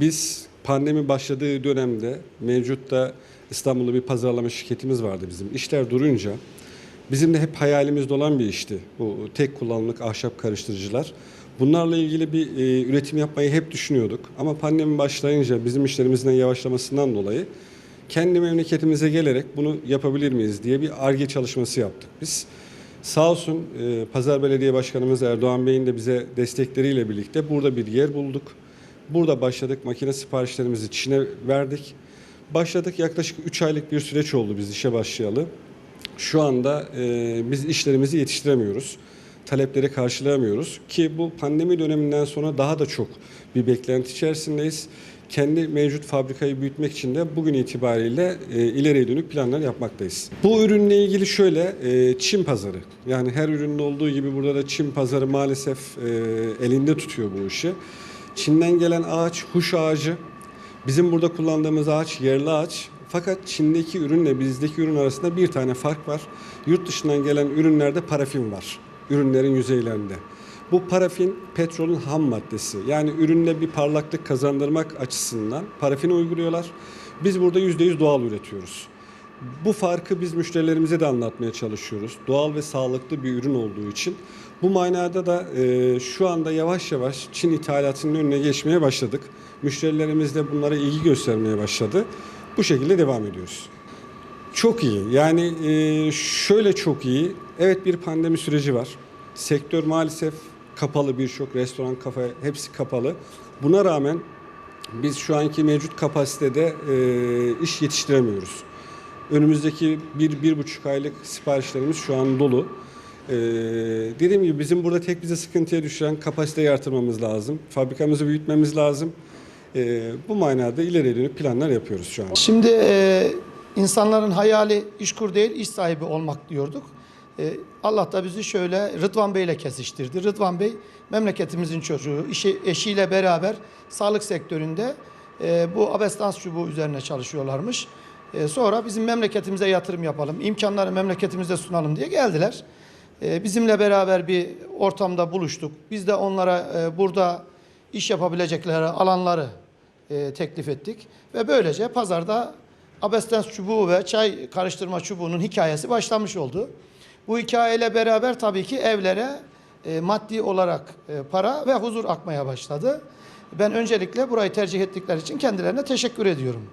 Biz pandemi başladığı dönemde mevcutta İstanbul'da bir pazarlama şirketimiz vardı bizim. İşler durunca bizim de hep hayalimizde olan bir işti. Bu tek kullanımlık ahşap karıştırıcılar. Bunlarla ilgili bir e, üretim yapmayı hep düşünüyorduk. Ama pandemi başlayınca bizim işlerimizin yavaşlamasından dolayı kendi memleketimize gelerek bunu yapabilir miyiz diye bir ARGE çalışması yaptık biz. Sağ olsun e, Pazar Belediye Başkanımız Erdoğan Bey'in de bize destekleriyle birlikte burada bir yer bulduk. Burada başladık makine siparişlerimizi Çin'e verdik. Başladık yaklaşık 3 aylık bir süreç oldu biz işe başlayalı. Şu anda e, biz işlerimizi yetiştiremiyoruz. Talepleri karşılayamıyoruz ki bu pandemi döneminden sonra daha da çok bir beklenti içerisindeyiz. Kendi mevcut fabrikayı büyütmek için de bugün itibariyle e, ileriye dönük planlar yapmaktayız. Bu ürünle ilgili şöyle e, Çin pazarı. Yani her üründe olduğu gibi burada da Çin pazarı maalesef e, elinde tutuyor bu işi. Çin'den gelen ağaç huş ağacı. Bizim burada kullandığımız ağaç yerli ağaç. Fakat Çin'deki ürünle bizdeki ürün arasında bir tane fark var. Yurt dışından gelen ürünlerde parafin var. Ürünlerin yüzeylerinde. Bu parafin petrolün ham maddesi. Yani ürünle bir parlaklık kazandırmak açısından parafin uyguluyorlar. Biz burada %100 doğal üretiyoruz. Bu farkı biz müşterilerimize de anlatmaya çalışıyoruz. Doğal ve sağlıklı bir ürün olduğu için. Bu manada da e, şu anda yavaş yavaş Çin ithalatının önüne geçmeye başladık. Müşterilerimiz de bunlara ilgi göstermeye başladı. Bu şekilde devam ediyoruz. Çok iyi. Yani e, şöyle çok iyi. Evet bir pandemi süreci var. Sektör maalesef kapalı birçok restoran, kafe hepsi kapalı. Buna rağmen biz şu anki mevcut kapasitede e, iş yetiştiremiyoruz. Önümüzdeki bir, bir buçuk aylık siparişlerimiz şu an dolu. Ee, dediğim gibi bizim burada tek bize sıkıntıya düşüren kapasiteyi artırmamız lazım. Fabrikamızı büyütmemiz lazım. Ee, bu manada ileriye dönük planlar yapıyoruz şu an. Şimdi e, insanların hayali işkur değil iş sahibi olmak diyorduk. E, Allah da bizi şöyle Rıdvan Bey ile kesiştirdi. Rıdvan Bey memleketimizin çocuğu, işi, eşiyle beraber sağlık sektöründe e, bu abestans çubuğu üzerine çalışıyorlarmış. E, sonra bizim memleketimize yatırım yapalım, imkanları memleketimize sunalım diye geldiler. E, bizimle beraber bir ortamda buluştuk. Biz de onlara e, burada iş yapabilecekleri alanları teklif ettik. Ve böylece pazarda abestens çubuğu ve çay karıştırma çubuğunun hikayesi başlamış oldu. Bu hikayeyle beraber tabii ki evlere maddi olarak para ve huzur akmaya başladı. Ben öncelikle burayı tercih ettikleri için kendilerine teşekkür ediyorum.